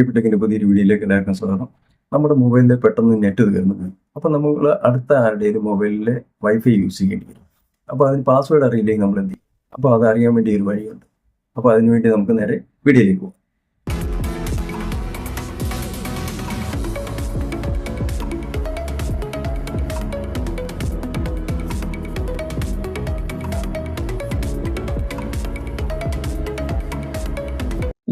എപ്പിടെക്കിന്റെ പുതിയൊരു വീഡിയോയിലേക്ക് എല്ലാവർക്കും സ്വാഗതം. നമ്മുടെ മൊബൈലിൽ പെട്ടെന്ന് നെറ്റ് തീർന്നു അപ്പോൾ നമ്മൾ അടുത്ത ആരുടെയും മൊബൈലിലെ വൈഫൈ യൂസ് ചെയ്യേണ്ടി വരും. അപ്പോൾ അതിന് പാസ്വേഡ് അറിയില്ലെങ്കിൽ നമ്മൾ എന്ത് ചെയ്യും? അപ്പോൾ അത് അറിയാൻ വേണ്ടി ഒരു വഴിയുണ്ട്. അപ്പോൾ അതിനുവേണ്ടി നമുക്ക് നേരെ വീഡിയോയിലേക്ക് പോകാം.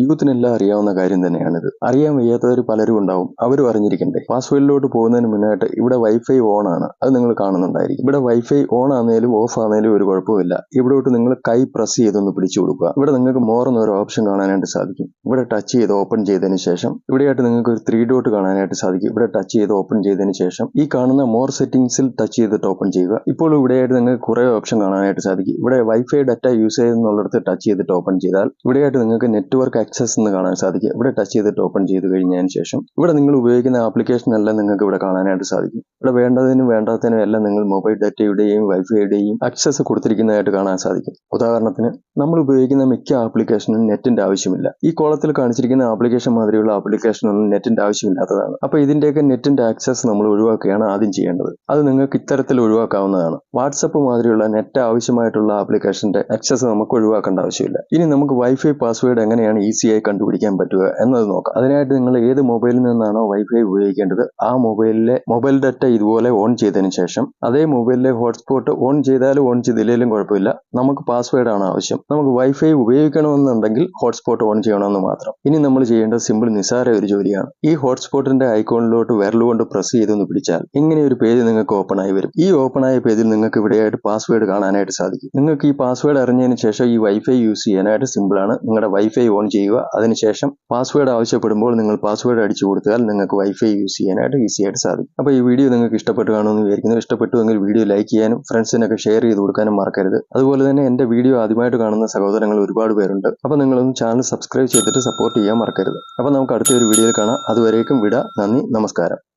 യൂത്തിനെല്ലാം അറിയാവുന്ന കാര്യം തന്നെയാണിത്. അറിയാൻ വയ്യാത്തവർ പലരും ഉണ്ടാവും. അവരും അറിഞ്ഞിരിക്കണ്ടേ? പാസ്വേഡിലോട്ട് പോകുന്നതിന് മുന്നായിട്ട് ഇവിടെ വൈഫൈ ഓൺ ആണ്. അത് നിങ്ങൾ കാണുന്നുണ്ടായിരിക്കും. ഇവിടെ വൈഫൈ ഓൺ ആണെങ്കിലും ഓഫ് ആണെങ്കിലും ഒരു കുഴപ്പമില്ല ഇവിടോട്ട് നിങ്ങൾ കൈ പ്രസ് ചെയ്തൊന്ന് പിടിച്ചു കൊടുക്കുക. ഇവിടെ നിങ്ങൾക്ക് മോർ ഒരു ഓപ്ഷൻ കാണാനായിട്ട് സാധിക്കും. ഇവിടെ ടച്ച് ചെയ്ത് ഓപ്പൺ ചെയ്തതിന് ശേഷം ഇവിടെയായിട്ട് നിങ്ങൾക്ക് ഒരു ത്രീ ഡോട്ട് കാണാനായിട്ട് സാധിക്കും. ഇവിടെ ടച്ച് ചെയ്ത് ഓപ്പൺ ചെയ്തതിന് ശേഷം ഈ കാണുന്ന മോർ സെറ്റിംഗ്സിൽ ടച്ച് ചെയ്തിട്ട് ഓപ്പൺ ചെയ്യുക. ഇപ്പോൾ ഇവിടെയായിട്ട് നിങ്ങൾക്ക് കുറേ ഓപ്ഷൻ കാണാനായിട്ട് സാധിക്കും. ഇവിടെ വൈഫൈ ഡാറ്റ യൂസ് ചെയ്യുന്നുള്ളിടത്ത് ടച്ച് ചെയ്തിട്ട് ഓപ്പൺ ചെയ്താൽ ഇവിടെയായിട്ട് നിങ്ങൾക്ക് നെറ്റ്വർക്ക് ആക്സസ് എന്ന് കാണാൻ സാധിക്കും. ഇവിടെ ടച്ച് ചെയ്തിട്ട് ഓപ്പൺ ചെയ്ത് കഴിഞ്ഞതിന് ശേഷം ഇവിടെ നിങ്ങൾ ഉപയോഗിക്കുന്ന ആപ്ലിക്കേഷൻ എല്ലാം നിങ്ങൾക്ക് ഇവിടെ കാണാനായിട്ട് സാധിക്കും. ഇവിടെ വേണ്ടതിനും വേണ്ടാത്തതിനും എല്ലാം നിങ്ങൾ മൊബൈൽ ഡാറ്റയുടെയും വൈഫൈയുടെയും ആക്സസ് കൊടുത്തിരിക്കുന്നതായിട്ട് കാണാൻ സാധിക്കും. ഉദാഹരണത്തിന് നമ്മൾ ഉപയോഗിക്കുന്ന മിക്ക ആപ്ലിക്കേഷനും നെറ്റിന്റെ ആവശ്യമില്ല. ഈ കോളത്തിൽ കാണിച്ചിരിക്കുന്ന ആപ്ലിക്കേഷൻ മാതിരിയുള്ള ആപ്ലിക്കേഷനൊന്നും നെറ്റിന്റെ ആവശ്യമില്ലാത്തതാണ്. അപ്പോൾ ഇതിന്റെയൊക്കെ നെറ്റിന്റെ ആക്സസ് നമ്മൾ ഒഴിവാക്കുകയാണ് ആദ്യം ചെയ്യേണ്ടത്. അത് നിങ്ങൾക്ക് ഇത്തരത്തിൽ ഒഴിവാക്കാവുന്നതാണ്. വാട്സപ്പ് മാതിരിയുള്ള നെറ്റ് ആവശ്യമായിട്ടുള്ള ആപ്ലിക്കേഷന്റെ ആക്സസ് നമുക്ക് ഒഴിവാക്കേണ്ട ആവശ്യമില്ല. ഇനി നമുക്ക് വൈഫൈ പാസ്വേഡ് എങ്ങനെയാണ് ഈസിയായി കണ്ടുപിടിക്കാൻ പറ്റുക എന്നത് നോക്കാം. അതിനായിട്ട് നിങ്ങൾ ഏത് മൊബൈലിൽ നിന്നാണോ വൈഫൈ ഉപയോഗിക്കേണ്ടത് ആ മൊബൈലിലെ മൊബൈൽ ഡാറ്റ ഇതുപോലെ ഓൺ ചെയ്തതിനു ശേഷം അതേ മൊബൈലിലെ ഹോട്ട്സ്പോട്ട് ഓൺ ചെയ്താലും ഓൺ ചെയ്തില്ലെങ്കിലും കുഴപ്പമില്ല. നമുക്ക് പാസ്വേഡ് ആണ് ആവശ്യം. നമുക്ക് വൈഫൈ ഉപയോഗിക്കണമെന്നുണ്ടെങ്കിൽ ഹോട്ട്സ്പോട്ട് ഓൺ ചെയ്യണമെന്ന് മാത്രം. ഇനി നമ്മൾ ചെയ്യേണ്ട സിമ്പിൾ നിസാര ഒരു ജോലിയാണ്. ഈ ഹോട്ട്സ്പോട്ടിന്റെ ഐക്കോണിലോട്ട് വിരലുകൊണ്ട് പ്രസ് ചെയ്തൊന്ന് പിടിച്ചാൽ ഇങ്ങനെ ഒരു പേജ് നിങ്ങൾക്ക് ഓപ്പൺ ആയി വരും. ഈ ഓപ്പൺ ആയ പേജിൽ നിങ്ങൾക്ക് ഇവിടെയായിട്ട് പാസ്വേഡ് കാണാനായിട്ട് സാധിക്കും. നിങ്ങൾക്ക് ഈ പാസ്വേഡ് അറിഞ്ഞതിന് ശേഷം ഈ വൈഫൈ യൂസ് ചെയ്യാനായിട്ട് സിമ്പിൾ ആണ്. നിങ്ങളുടെ വൈഫൈ ഓൺ ചെയ്യുക. അതിനുശേഷം പാസ്വേഡ് ആവശ്യപ്പെടുമ്പോൾ നിങ്ങൾ പാസ്വേഡ് അടിച്ചു കൊടുത്താൽ നിങ്ങൾക്ക് വൈഫൈ യൂസ് ചെയ്യാനായിട്ട് ഈസി ആയിട്ട് സാധിക്കും. അപ്പോൾ ഈ വീഡിയോ നിങ്ങൾക്ക് ഇഷ്ടപ്പെട്ടു കാണുമെന്ന് വിചാരിക്കുന്നു. ഇഷ്ടപ്പെട്ടുവെങ്കിൽ വീഡിയോ ലൈക്ക് ചെയ്യാനും ഫ്രണ്ട്സിനൊക്കെ ഷെയർ ചെയ്ത് കൊടുക്കാനും മറക്കരുത്. അതുപോലെ തന്നെ എന്റെ വീഡിയോ ആദ്യമായിട്ട് കാണുന്ന സഹോദരങ്ങൾ ഒരുപാട് പേരുണ്ട്. അപ്പോൾ നിങ്ങളൊന്ന് ചാനൽ സബ്സ്ക്രൈബ് ചെയ്തിട്ട് സപ്പോർട്ട് ചെയ്യാൻ മറക്കരുത്. അപ്പോൾ നമുക്ക് അടുത്ത ഒരു വീഡിയോയിൽ കാണാം. അതുവരേക്കും വിട. നന്ദി. നമസ്കാരം.